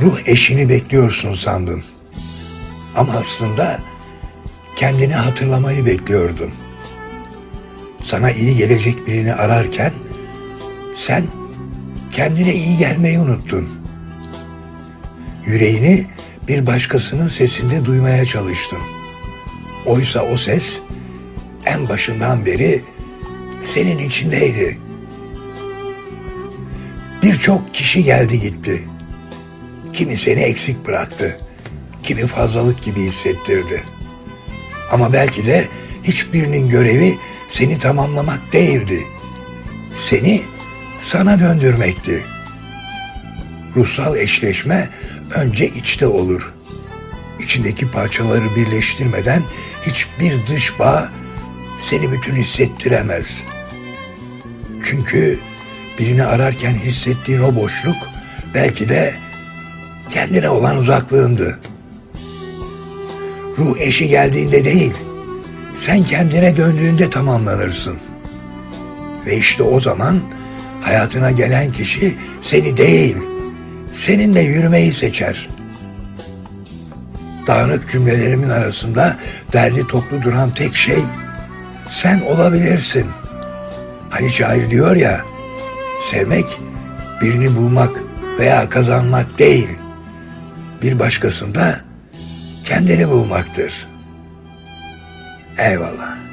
Ruh eşini bekliyorsun sandın. Ama aslında kendini hatırlamayı bekliyordun. Sana iyi gelecek birini ararken sen kendine iyi gelmeyi unuttun. Yüreğini bir başkasının sesinde duymaya çalıştın. Oysa o ses en başından beri senin içindeydi. Birçok kişi geldi gitti. Kimi seni eksik bıraktı. Kimi fazlalık gibi hissettirdi. Ama belki de hiçbirinin görevi seni tamamlamak değildi. Seni sana döndürmekti. Ruhsal eşleşme önce içte olur. İçindeki parçaları birleştirmeden hiçbir dış bağ seni bütün hissettiremez. Çünkü birini ararken hissettiğin o boşluk belki de kendine olan uzaklığındı. Ruh eşi geldiğinde değil, sen kendine döndüğünde tamamlanırsın. Ve işte o zaman hayatına gelen kişi seni değil, seninle yürümeyi seçer. Dağınık cümlelerimin arasında derli toplu duran tek şey sen olabilirsin. Hani şair diyor ya, sevmek birini bulmak veya kazanmak değil, bir başkasında kendini bulmaktır. Eyvallah.